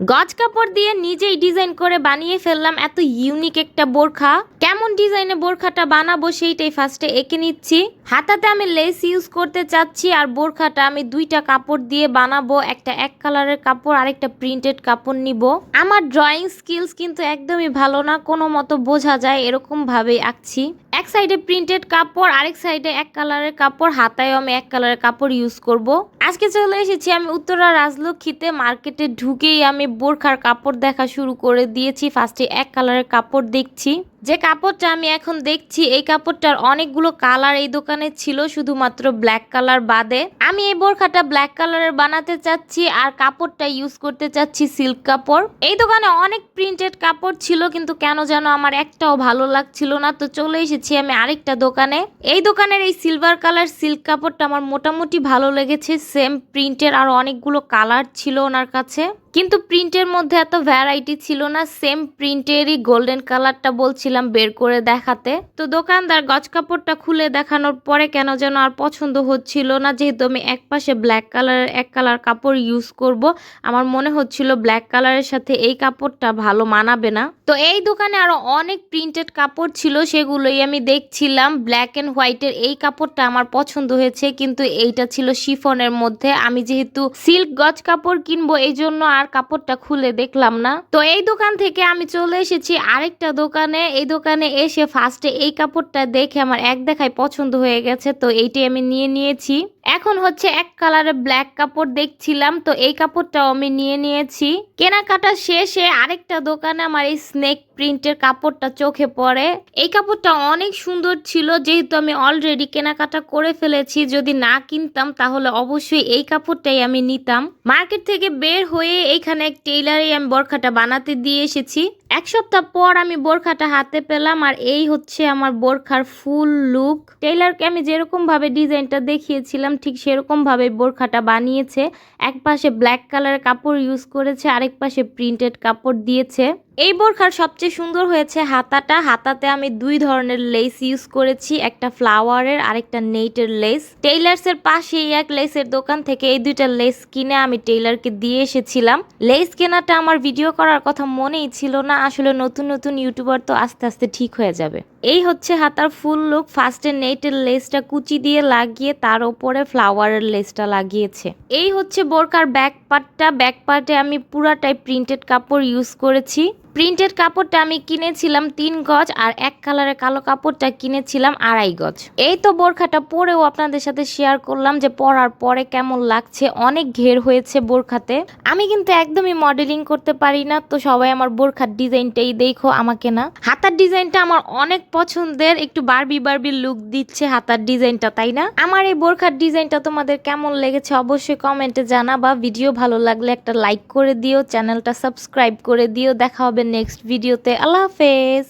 গজ কাপড় দিয়ে নিজেই ডিজাইন করে বানিয়ে ফেললাম এত ইউনিক একটা বোরখা। কেমন ডিজাইনে বোরখাটা বানাবো সেইটাই ফার্স্টে এঁকে নিচ্ছি। হাতাতে আমি লেস ইউজ করতে চাচ্ছি আর বোরখাটা আমি দুইটা কাপড় দিয়ে বানাবো, একটা এক কালারের কাপড় আর একটা প্রিন্টেড কাপড় নিব। আমার ড্রয়িং স্কিলস কিন্তু একদমই ভালো না কোনো মতো বোঝা যায় এরকম ভাবেই আঁকছি। এক সাইডে প্রিন্টেড কাপড়, আরেক সাইডে এক কালারের কাপড় হাতায় আমি এক কালারের কাপড় ইউজ করব। আজকে চলে এসেছি আমি উত্তরা রাজলক্ষ্মীতে মার্কেটে ঢুকেই আমি বোরখার কাপড় দেখা শুরু করে দিয়েছি। ফার্স্টে এক কালারের কাপড় দেখছি। যে কাপড়টা আমি এখন দেখছি, এই কাপড়টার অনেকগুলো কালার এই দোকানে ছিল, শুধুমাত্র ব্ল্যাক কালার বাদে। আমি এই বোরখাটা ব্ল্যাক কালারের বানাতে চাচ্ছি আর কাপড়টা ইউজ করতে চাচ্ছি সিল্ক কাপড়। এই দোকানে অনেক প্রিন্টেড কাপড় ছিল, কিন্তু কেন যেন আমার একটাও ভালো লাগছিল না। তো চলে এসেছি আমি আরেকটা দোকানে। এই দোকানের এই সিলভার কালার সিল্ক কাপড়টা আমার মোটামুটি ভালো লেগেছে সেম প্রিন্টের আর অনেকগুলো কালার ছিল ওনার কাছে। কিন্তু প্রিন্টের মধ্যে এত ভ্যারাইটি ছিল না সেম প্রিন্টেরই গোল্ডেন কালারটা বলছিলাম বের করে দেখাতে। তো দোকানদার গজ কাপড়টা খুলে দেখানোর পরে কেন যেন আর পছন্দ হচ্ছিল না, যেহেতু আমি এক পাশে ব্ল্যাক কালারের এক কালার কাপড় ইউজ করব, আমার মনে হচ্ছিল ব্ল্যাক কালারের সাথে এই কাপড়টা ভালো মানাবে না। তো এই দোকানে আরও অনেক প্রিন্টেড কাপড় ছিল, সেগুলোই আমি দেখছিলাম ব্ল্যাক অ্যান্ড হোয়াইটের এই কাপড়টা আমার পছন্দ হয়েছে, কিন্তু এইটা ছিল শিফনের মধ্যে। আমি যেহেতু সিল্ক গজ কাপড় কিনবো, এই জন্য আর কাপড়টা খুলে দেখলাম না। তো এই দোকান থেকে আমি চলে এসেছি আরেকটা দোকানে। এই দোকানে এসে ফার্স্টে এই কাপড়টা দেখে আমার এক দেখায় পছন্দ হয়ে গেছে। তো এইটি আমি নিয়ে নিয়েছি। এখন হচ্ছে এক কালারের ব্ল্যাক কাপড় দেখছিলাম, তো এই কাপড়টাও আমি নিয়ে নিয়েছি। কেনাকাটা শেষে আরেকটা দোকানে আমার এই স্নেক প্রিন্টের কাপড়টা চোখে পড়ে। এই কাপড়টা অনেক সুন্দর ছিল, যেহেতু আমি অলরেডি কেনাকাটা করে ফেলেছি, যদি না কিনতাম তাহলে অবশ্যই এই কাপড়টাই আমি নিতাম। মার্কেট থেকে বের হয়ে এইখানে এক টেইলারে আমি বোরখাটা বানাতে দিয়ে এসেছি। এক সপ্তাহ পর আমি বোরখাটা হাতে পেলাম, আর এই হচ্ছে আমার বোরখার ফুল লুক টেইলারকে আমি যেরকম ভাবে ডিজাইনটা দেখিয়েছিলাম ঠিক সেরকমভাবে বোরখাটা বানিয়েছে। এক পাশে ব্ল্যাক কালারের কাপড় ইউজ করেছে, আরেক পাশে প্রিন্টেড কাপড় দিয়েছে। এই বোরখার সবচেয়ে সুন্দর হয়েছে হাতাটা। হাতাতে আমি দুই ধরনের লেস ইউজ করেছি, একটা ফ্লাওয়ারের আরেকটা নেইটের লেস টেইলার্স এর পাশেই এক লেসের দোকান থেকে এই দুইটা লেস কিনে আমি টেইলারকে দিয়ে এসেছিলাম। লেস কেনাটা আমার ভিডিও করার কথা মনেই ছিল না, আসলে নতুন নতুন ইউটিউবার তো আস্তে আস্তে ঠিক হয়ে যাবে। এই হচ্ছে হাতার ফুল লুক ফার্স্টে নেটের লেসটা কুচি দিয়ে লাগিয়ে তার উপরে ফ্লাওয়ারের লেসটা লাগিয়েছে। এই হচ্ছে বোরকার ব্যাক পার্টটা ব্যাক পার্টে আমি পুরাটাই প্রিন্টেড কাপড় ইউজ করেছি। প্রিন্টেড কাপড়টা আমি কিনেছিলাম তিন গজ আর এক কালারের কালো কাপড়টা কিনেছিলাম আড়াই গজ। এই তো বোরখাটা পরেও আপনাদের সাথে শেয়ার করলাম যে পরার পরে কেমন লাগছে, অনেক ঘের হয়েছে বোরখাতে। আমি কিন্তু একদমই মডেলিং করতে পারি না, তো সবাই আমার বোরখার ডিজাইনটাই দেখো, আমাকে না। হাতার ডিজাইনটা আমার অনেক পছন্দের। একটু বারবি বারবি লুক দিচ্ছে হাতার ডিজাইনটা, তাই না? আমার এই বোরখার ডিজাইনটা তোমাদের কেমন লেগেছে অবশ্যই কমেন্টে জানাবা। ভিডিও ভালো লাগলে একটা লাইক করে দিও, চ্যানেলটা সাবস্ক্রাইব করে দিও। দেখা হবে নেক্সট ভিডিওতে আল্লাহ হাফেজ।